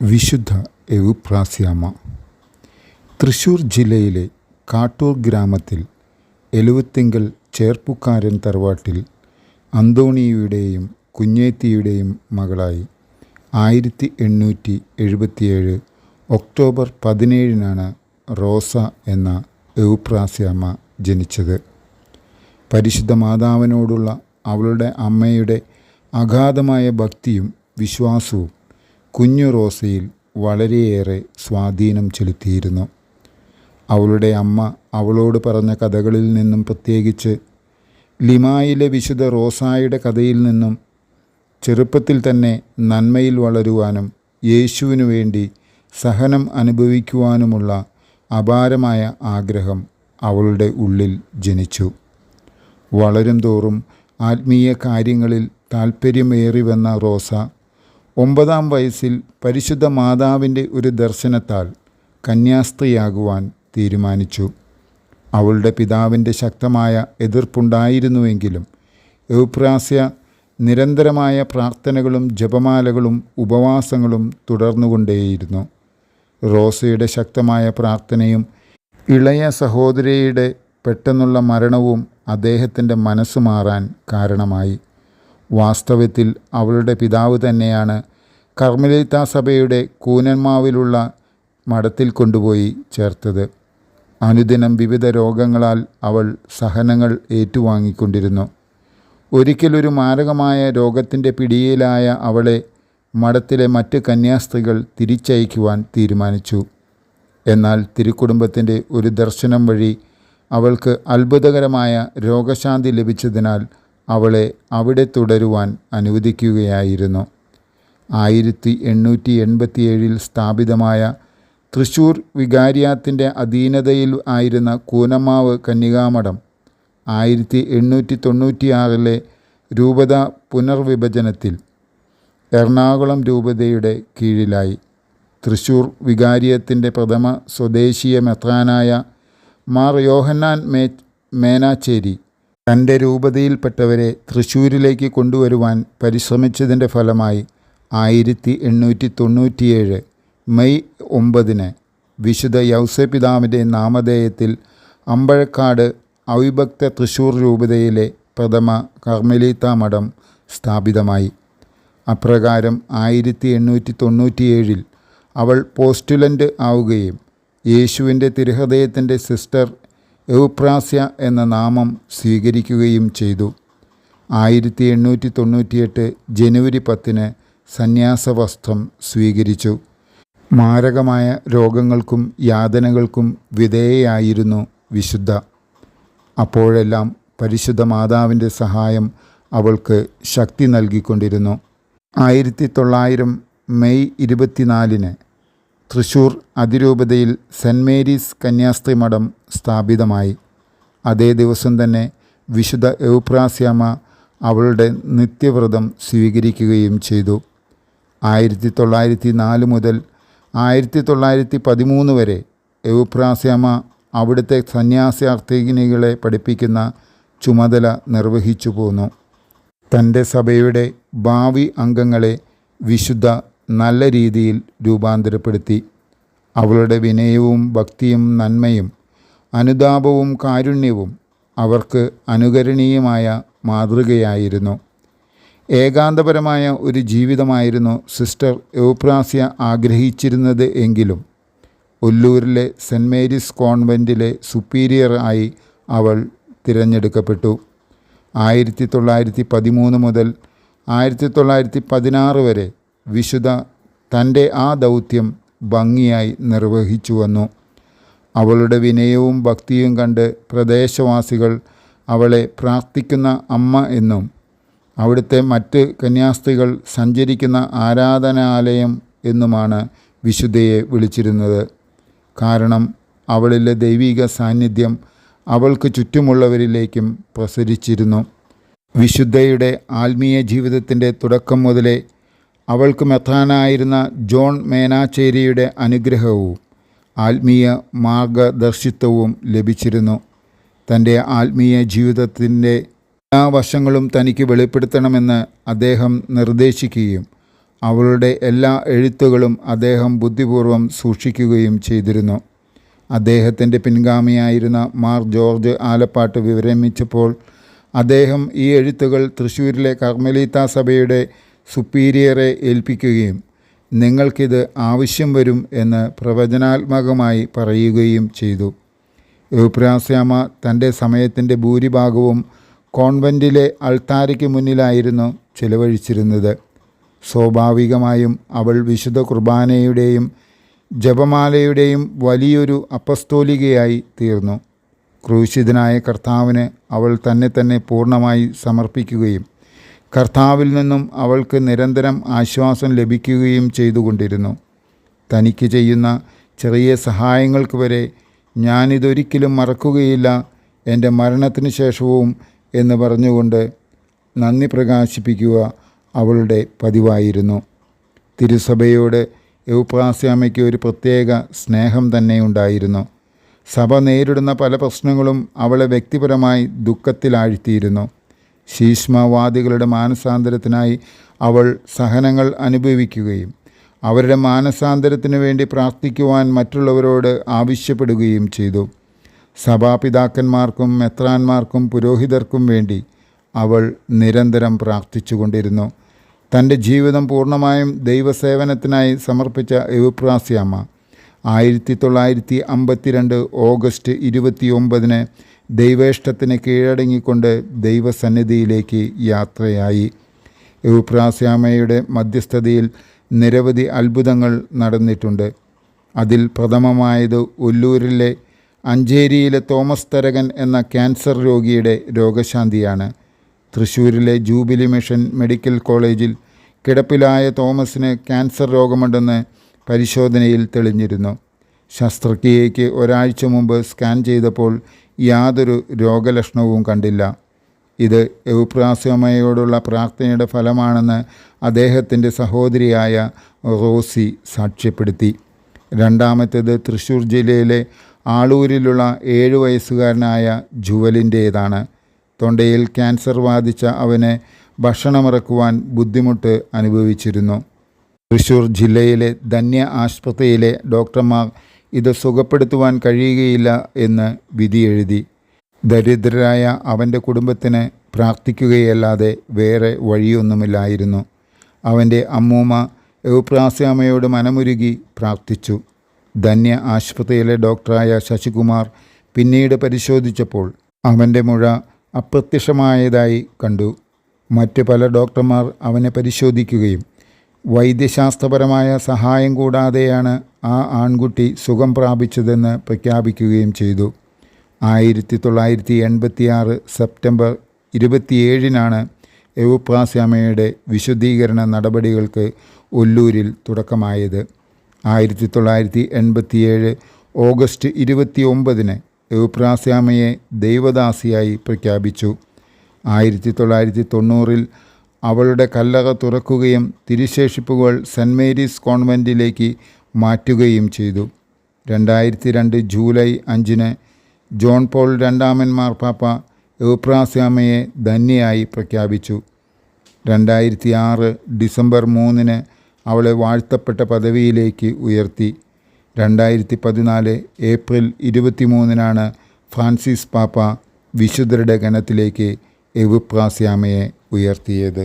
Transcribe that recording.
വിശുദ്ധ എവുപ്രാസ്യാമ. തൃശൂർ ജില്ലയിലെ കാട്ടൂർ ഗ്രാമത്തിൽ എലുവത്തിങ്കൽ ചേർപ്പുക്കാരൻ തറവാട്ടിൽ അന്തോണിയുടെയും കുഞ്ഞേത്തിയുടെയും മകളായി ആയിരത്തി എണ്ണൂറ്റി എഴുപത്തിയേഴ് ഒക്ടോബർ പതിനേഴിനാണ് റോസ എന്ന എവുപ്രാസ്യാമ ജനിച്ചത്. പരിശുദ്ധ മാതാവിനോടുള്ള അവളുടെ അമ്മയുടെ അഗാധമായ ഭക്തിയും വിശ്വാസവും കുഞ്ഞു റോസയിൽ വളരെയേറെ സ്വാധീനം ചെലുത്തിയിരുന്നു. അവളുടെ അമ്മ അവളോട് പറഞ്ഞ കഥകളിൽ നിന്നും പ്രത്യേകിച്ച് ലിമായിലെ വിശുദ്ധ റോസായുടെ കഥയിൽ നിന്നും ചെറുപ്പത്തിൽ തന്നെ നന്മയിൽ വളരുവാനും യേശുവിനു വേണ്ടി സഹനം അനുഭവിക്കുവാനുമുള്ള അപാരമായ ആഗ്രഹം അവളുടെ ഉള്ളിൽ ജനിച്ചു. വളരും തോറും ആത്മീയ കാര്യങ്ങളിൽ താൽപ്പര്യമേറി വന്ന റോസ ഒമ്പതാം വയസ്സിൽ പരിശുദ്ധ മാതാവിന്റെ ഒരു ദർശനത്താൽ കന്യാസ്ത്രീയാകുവാൻ തീരുമാനിച്ചു. അവളുടെ പിതാവിന്റെ ശക്തമായ എതിർപ്പുണ്ടായിരുന്നുവെങ്കിലും എവുപ്രാസ്യ നിരന്തരമായ പ്രാർത്ഥനകളും ജപമാലകളും ഉപവാസങ്ങളും തുടർന്നുകൊണ്ടേയിരുന്നു. റോസയുടെ ശക്തമായ പ്രാർത്ഥനയും ഇളയ സഹോദരിയുടെ പെട്ടെന്നുള്ള മരണവും അദ്ദേഹത്തിന്റെ മനസ്സ് മാറാൻ കാരണമായി. വാസ്തവത്തിൽ അവളുടെ പിതാവ് തന്നെയാണ് കർമ്മലിത്ത സഭയുടെ കൂനന്മാവിലുള്ള മഠത്തിൽ കൊണ്ടുപോയി ചേർത്തത്. അനുദിനം വിവിധ രോഗങ്ങളാൽ അവൾ സഹനങ്ങൾ ഏറ്റുവാങ്ങിക്കൊണ്ടിരുന്നു. ഒരിക്കലൊരു മാരകമായ രോഗത്തിന്റെ പിടിയിലായ അവളെ മഠത്തിലെ മറ്റ് കന്യാസ്ത്രീകൾ തിരിച്ചയക്കുവാൻ തീരുമാനിച്ചു. എന്നാൽ തിരുക്കുടുംബത്തിന്റെ ഒരു ദർശനം വഴി അവൾക്ക് അത്ഭുതകരമായ രോഗശാന്തി ലഭിച്ചതിനാൽ അവളെ അവിടെ തുടരുവാൻ അനുവദിക്കുകയായിരുന്നു. ആയിരത്തി എണ്ണൂറ്റി എൺപത്തിയേഴിൽ സ്ഥാപിതമായ തൃശൂർ വികാരിയാത്തിന്റെ അധീനതയിൽ ആയിരുന്ന കൂനമാവ് കന്യകാമഠം ആയിരത്തി എണ്ണൂറ്റി തൊണ്ണൂറ്റിയാറിലെ രൂപത പുനർവിഭജനത്തിൽ എറണാകുളം രൂപതയുടെ കീഴിലായി. തൃശൂർ വികാരിയത്തിന്റെ പ്രഥമ സ്വദേശീയ മെത്രാനായ മാർ യോഹന്നാൻ മേ മേനാച്ചേരി തന്റെ രൂപതയിൽപ്പെട്ടവരെ തൃശ്ശൂരിലേക്ക് കൊണ്ടുവരുവാൻ പരിശ്രമിച്ചതിന്റെ ഫലമായി ആയിരത്തി എണ്ണൂറ്റി തൊണ്ണൂറ്റിയേഴ് മെയ് ഒമ്പതിന് വിശുദ്ധ യൗസപിതാവിന്റെ നാമധേയത്തിൽ അമ്പഴക്കാട് അവിഭക്ത തൃശ്ശൂർ രൂപതയിലെ പ്രഥമ കർമ്മലീത്ത മഠം സ്ഥാപിതമായി. അപ്രകാരം ആയിരത്തി എണ്ണൂറ്റി തൊണ്ണൂറ്റിയേഴിൽ അവൾ പോസ്റ്റുലന്റ് ആവുകയും യേശുവിന്റെ തിരുഹൃദയത്തിന്റെ സിസ്റ്റർ എവുപ്രാസ്യ എന്ന നാമം സ്വീകരിക്കുകയും ചെയ്തു. ആയിരത്തി എണ്ണൂറ്റി തൊണ്ണൂറ്റിയെട്ട് ജനുവരി പത്തിന് സന്യാസവസ്ത്രം സ്വീകരിച്ചു. മാരകമായ രോഗങ്ങൾക്കും യാതനകൾക്കും വിധേയയായിരുന്നു വിശുദ്ധ. അപ്പോഴെല്ലാം പരിശുദ്ധ മാതാവിന്റെ സഹായം അവൾക്ക് ശക്തി നൽകിക്കൊണ്ടിരുന്നു. ആയിരത്തി തൊള്ളായിരം മെയ് ഇരുപത്തിനാലിന് തൃശൂർ അതിരൂപതയിൽ സെന്റ് മേരീസ് കന്യാസ്ത്രീ മഠം സ്ഥാപിതമായി. അതേ ദിവസം തന്നെ വിശുദ്ധ എവുപ്രാസ്യാമ അവളുടെ നിത്യവ്രതം സ്വീകരിക്കുകയും ചെയ്തു. ആയിരത്തി തൊള്ളായിരത്തി നാല് മുതൽ ആയിരത്തി തൊള്ളായിരത്തി പതിമൂന്ന് വരെ എവുപ്രാസ്യാമ അവിടുത്തെ സന്യാസാർത്ഥിനികളെ പഠിപ്പിക്കുന്ന ചുമതല നിർവഹിച്ചു പോന്നു തന്റെ സഭയുടെ ഭാവി അംഗങ്ങളെ വിശുദ്ധ നല്ല രീതിയിൽ രൂപാന്തരപ്പെടുത്തി. അവളുടെ വിനയവും ഭക്തിയും നന്മയും അനുതാപവും കാരുണ്യവും അവർക്ക് അനുകരണീയമായ മാതൃകയായിരുന്നു. ഏകാന്തപരമായ ഒരു ജീവിതമായിരുന്നു സിസ്റ്റർ യോപ്രാസ്യ ആഗ്രഹിച്ചിരുന്നത് എങ്കിലും. ഒല്ലൂരിലെ സെന്റ് മേരീസ് കോൺവെന്റിലെ സുപ്പീരിയർ ആയി അവൾ തിരഞ്ഞെടുക്കപ്പെട്ടു. ആയിരത്തി തൊള്ളായിരത്തി പതിമൂന്ന് മുതൽ ആയിരത്തി തൊള്ളായിരത്തി പതിനാറ് വരെ വിശുദ്ധ തന്റെ ആ ദൗത്യം ഭംഗിയായി നിർവഹിച്ചു വന്നു അവളുടെ വിനയവും ഭക്തിയും കണ്ട് പ്രദേശവാസികൾ അവളെ പ്രാർത്ഥിക്കുന്ന അമ്മ എന്നും അവിടുത്തെ മറ്റ് കന്യാസ്ത്രീകൾ സഞ്ചരിക്കുന്ന ആരാധനാലയം എന്നുമാണ് വിശുദ്ധയെ വിളിച്ചിരുന്നത്. കാരണം അവളിലെ ദൈവിക സാന്നിധ്യം അവൾക്ക് ചുറ്റുമുള്ളവരിലേക്കും പ്രസരിച്ചിരുന്നു. വിശുദ്ധയുടെ ആത്മീയ ജീവിതത്തിന്റെ തുടക്കം മുതലേ അവൾക്ക് മെത്താനായിരുന്ന ജോൺ മേനാച്ചേരിയുടെ അനുഗ്രഹവും ആത്മീയ മാർഗദർശിത്വവും ലഭിച്ചിരുന്നു. തന്റെ ആത്മീയ ജീവിതത്തിന്റെ എല്ലാ വശങ്ങളും തനിക്ക് വെളിപ്പെടുത്തണമെന്ന് അദ്ദേഹം നിർദ്ദേശിക്കുകയും അവളുടെ എല്ലാ എഴുത്തുകളും അദ്ദേഹം ബുദ്ധിപൂർവം സൂക്ഷിക്കുകയും ചെയ്തിരുന്നു. അദ്ദേഹത്തിന്റെ പിൻഗാമിയായിരുന്ന മാർ ജോർജ് ആലപ്പാട്ട് വിവരമിച്ചപ്പോൾ അദ്ദേഹം ഈ എഴുത്തുകൾ തൃശ്ശൂരിലെ കർമ്മലീത്ത സഭയുടെ സുപ്പീരിയറെ ഏൽപ്പിക്കുകയും നിങ്ങൾക്കിത് ആവശ്യം വരും എന്ന് പ്രവചനാത്മകമായി പറയുകയും ചെയ്തു. ഏപ്രാസ്യാമ തന്റെ സമയത്തിന്റെ ഭൂരിഭാഗവും കോൺവെന്റിലെ അൾത്താരയ്ക്ക് മുന്നിലായിരുന്നു ചിലവഴിച്ചിരുന്നത്. സ്വാഭാവികമായും അവൾ വിശുദ്ധ കുർബാനയുടെയും ജപമാലയുടെയും വലിയൊരു അപ്പസ്തോലികയായി തീർന്നു. ക്രൂശിതനായ കർത്താവിന് അവൾ തന്നെ തന്നെ പൂർണമായി സമർപ്പിക്കുകയും കർത്താവിൽ നിന്നും അവൾക്ക് നിരന്തരം ആശ്വാസം ലഭിക്കുകയും ചെയ്തുകൊണ്ടിരുന്നു. തനിക്ക് ചെയ്യുന്ന ചെറിയ സഹായങ്ങൾക്ക് വരെ ഞാനിതൊരിക്കലും മറക്കുകയില്ല എന്റെ മരണത്തിന് ശേഷവും എന്ന് പറഞ്ഞുകൊണ്ട് നന്ദി പ്രകാശിപ്പിക്കുക അവളുടെ പതിവായിരുന്നു. തിരുസഭയോട് യൗപ്രാസ്യാമയ്ക്ക് ഒരു പ്രത്യേക സ്നേഹം തന്നെ ഉണ്ടായിരുന്നു. സഭ നേരിടുന്ന പല പ്രശ്നങ്ങളും അവളെ വ്യക്തിപരമായി ദുഃഖത്തിലാഴ്ത്തിയിരുന്നു. ശീഷ്മവാദികളുടെ മാനസാന്തരത്തിനായി അവൾ സഹനങ്ങൾ അനുഭവിക്കുകയും അവരുടെ മാനസാന്തരത്തിനു വേണ്ടി പ്രാർത്ഥിക്കുവാൻ മറ്റുള്ളവരോട് ആവശ്യപ്പെടുകയും ചെയ്തു. സഭാപിതാക്കന്മാർക്കും മെത്രാന്മാർക്കും പുരോഹിതർക്കും വേണ്ടി അവൾ നിരന്തരം പ്രാർത്ഥിച്ചുകൊണ്ടിരുന്നു. തന്റെ ജീവിതം പൂർണമായും ദൈവസേവനത്തിനായി സമർപ്പിച്ച എവുപ്രാസ്യാമ്മ ആയിരത്തി തൊള്ളായിരത്തി അമ്പത്തിരണ്ട് ഓഗസ്റ്റ് ഇരുപത്തിയൊമ്പതിന് ദൈവേഷ്ടത്തിന് കീഴടങ്ങിക്കൊണ്ട് ദൈവസന്നിധിയിലേക്ക് യാത്രയായി. എവുപ്രാസ്യാമയുടെ മധ്യസ്ഥതയിൽ നിരവധി അത്ഭുതങ്ങൾ നടന്നിട്ടുണ്ട്. അതിൽ പ്രഥമമായത് ഒല്ലൂരിലെ അഞ്ചേരിയിലെ തോമസ് തരകൻ എന്ന ക്യാൻസർ രോഗിയുടെ രോഗശാന്തിയാണ്. തൃശ്ശൂരിലെ ജൂബിലി മിഷൻ മെഡിക്കൽ കോളേജിൽ കിടപ്പിലായ തോമസിന് ക്യാൻസർ രോഗമുണ്ടെന്ന് പരിശോധനയിൽ തെളിഞ്ഞിരുന്നു. ശസ്ത്രക്രിയയ്ക്ക് ഒരാഴ്ച മുമ്പ് സ്കാൻ ചെയ്തപ്പോൾ യാതൊരു രോഗലക്ഷണവും കണ്ടില്ല. ഇത് എവുപ്രാസ്യമയോടുള്ള പ്രാർത്ഥനയുടെ ഫലമാണെന്ന് അദ്ദേഹത്തിന്റെ സഹോദരിയായ റോസി സാക്ഷ്യപ്പെടുത്തി. രണ്ടാമത്തേത് തൃശ്ശൂർ ജില്ലയിലെ ആളൂരിലുള്ള ഏഴു വയസ്സുകാരനായ ജുവലിന്റേതാണ്. തൊണ്ടയിൽ ക്യാൻസർ ബാധിച്ച അവനെ ഭക്ഷണമിറക്കുവാൻ ബുദ്ധിമുട്ട് അനുഭവിച്ചിരുന്നു. തൃശ്ശൂർ ജില്ലയിലെ ധന്യ ആശുപത്രിയിലെ ഡോക്ടർമാർ ഇത് സുഖപ്പെടുത്തുവാൻ കഴിയുകയില്ല എന്ന് വിധി എഴുതി. ദരിദ്രരായ അവന്റെ കുടുംബത്തിന് പ്രാർത്ഥിക്കുകയല്ലാതെ വേറെ വഴിയൊന്നുമില്ലായിരുന്നു. അവന്റെ അമ്മൂമ്മ യൗപ്രാസ്യാമയോട് മനമുരുകി പ്രാർത്ഥിച്ചു. ധന്യ ആശുപത്രിയിലെ ഡോക്ടറായ ശശികുമാർ പിന്നീട് പരിശോധിച്ചപ്പോൾ അവന്റെ മുഴ അപ്രത്യക്ഷമായതായി കണ്ടു. മറ്റ് പല ഡോക്ടർമാർ അവനെ പരിശോധിക്കുകയും വൈദ്യശാസ്ത്രപരമായ സഹായം കൂടാതെയാണ് ആ ആൺകുട്ടി സുഖം പ്രാപിച്ചതെന്ന് പ്രഖ്യാപിക്കുകയും ചെയ്തു. ആയിരത്തി തൊള്ളായിരത്തി എൺപത്തിയാറ് സെപ്റ്റംബർ ഇരുപത്തിയേഴിനാണ് എവുപ്രാസ്യാമയുടെ വിശുദ്ധീകരണ നടപടികൾക്ക് ഒല്ലൂരിൽ തുടക്കമായത്. ആയിരത്തി തൊള്ളായിരത്തി എൺപത്തിയേഴ് ഓഗസ്റ്റ് ഇരുപത്തി ഒമ്പതിന് എവുപ്രാസ്യാമയെ ദൈവദാസിയായി പ്രഖ്യാപിച്ചു. ആയിരത്തി തൊള്ളായിരത്തി തൊണ്ണൂറിൽ അവളുടെ കല്ലറ തുറക്കുകയും തിരുശേഷിപ്പുകൾ സെന്റ് മേരീസ് കോൺവെന്റിലേക്ക് മാറ്റുകയും ചെയ്തു. രണ്ടായിരത്തി രണ്ട് ജൂലൈ അഞ്ചിന് ജോൺ പോൾ രണ്ടാമൻ മാർപ്പാപ്പ എവുപ്രാസ്യാമയെ ധന്യയായി പ്രഖ്യാപിച്ചു. രണ്ടായിരത്തി ആറ് ഡിസംബർ മൂന്നിന് അവളെ വാഴ്ത്തപ്പെട്ട പദവിയിലേക്ക് ഉയർത്തി. രണ്ടായിരത്തി പതിനാല് ഏപ്രിൽ ഇരുപത്തിമൂന്നിനാണ് ഫ്രാൻസിസ് പാപ്പ വിശുദ്ധരുടെ ഗണത്തിലേക്ക് എവുപ്രാസ്യാമയെ ഉയർത്തിയത്